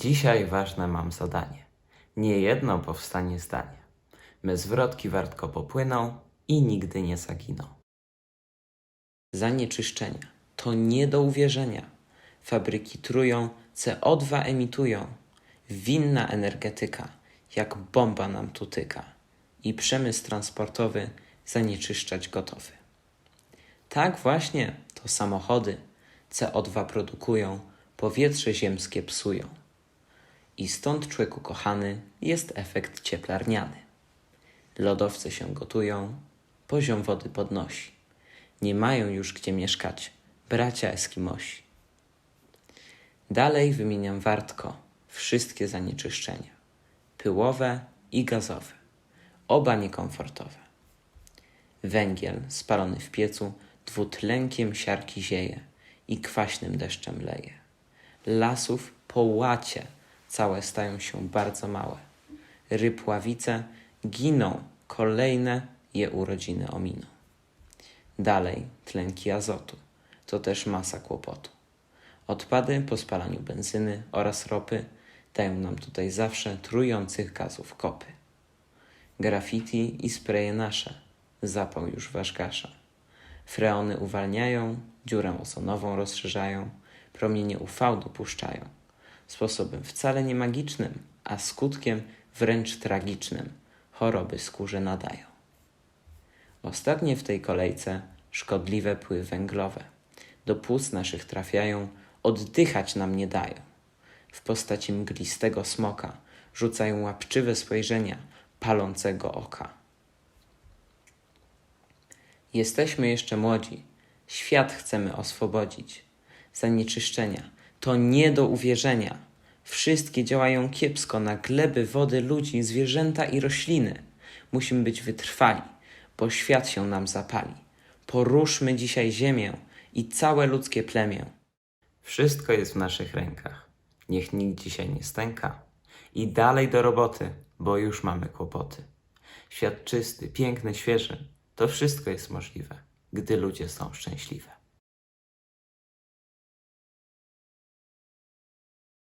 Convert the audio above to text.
Dzisiaj ważne mam zadanie. Nie jedno powstanie zdanie. Me zwrotki wartko popłyną i nigdy nie zaginą. Zanieczyszczenia to nie do uwierzenia. Fabryki trują, CO2 emitują. Winna energetyka jak bomba nam tu tyka. I przemysł transportowy zanieczyszczać gotowy. Tak właśnie to samochody CO2 produkują, powietrze ziemskie psują. I stąd, człowieku kochany, jest efekt cieplarniany. Lodowce się gotują, poziom wody podnosi. Nie mają już gdzie mieszkać bracia Eskimosi. Dalej wymieniam wartko wszystkie zanieczyszczenia. Pyłowe i gazowe. Oba niekomfortowe. Węgiel spalony w piecu dwutlenkiem siarki zieje i kwaśnym deszczem leje. Lasów po łacie całe stają się bardzo małe. Ryb ławice giną, kolejne je urodziny ominą. Dalej tlenki azotu, to też masa kłopotu. Odpady po spalaniu benzyny oraz ropy dają nam tutaj zawsze trujących gazów kopy. Graffiti i spreje nasze, zapał już wasz gasza. Freony uwalniają, dziurę ozonową rozszerzają, promienie UV dopuszczają. Sposobem wcale nie magicznym, a skutkiem wręcz tragicznym choroby skórze nadają. Ostatnie w tej kolejce szkodliwe pły węglowe. Do płuc naszych trafiają, oddychać nam nie dają. W postaci mglistego smoka rzucają łapczywe spojrzenia palącego oka. Jesteśmy jeszcze młodzi, świat chcemy oswobodzić. Zanieczyszczenia to nie do uwierzenia. Wszystkie działają kiepsko na gleby, wody, ludzi, zwierzęta i rośliny. Musimy być wytrwali, bo świat się nam zapali. Poruszmy dzisiaj ziemię i całe ludzkie plemię. Wszystko jest w naszych rękach. Niech nikt dzisiaj nie stęka. I dalej do roboty, bo już mamy kłopoty. Świat czysty, piękny, świeży. To wszystko jest możliwe, gdy ludzie są szczęśliwe.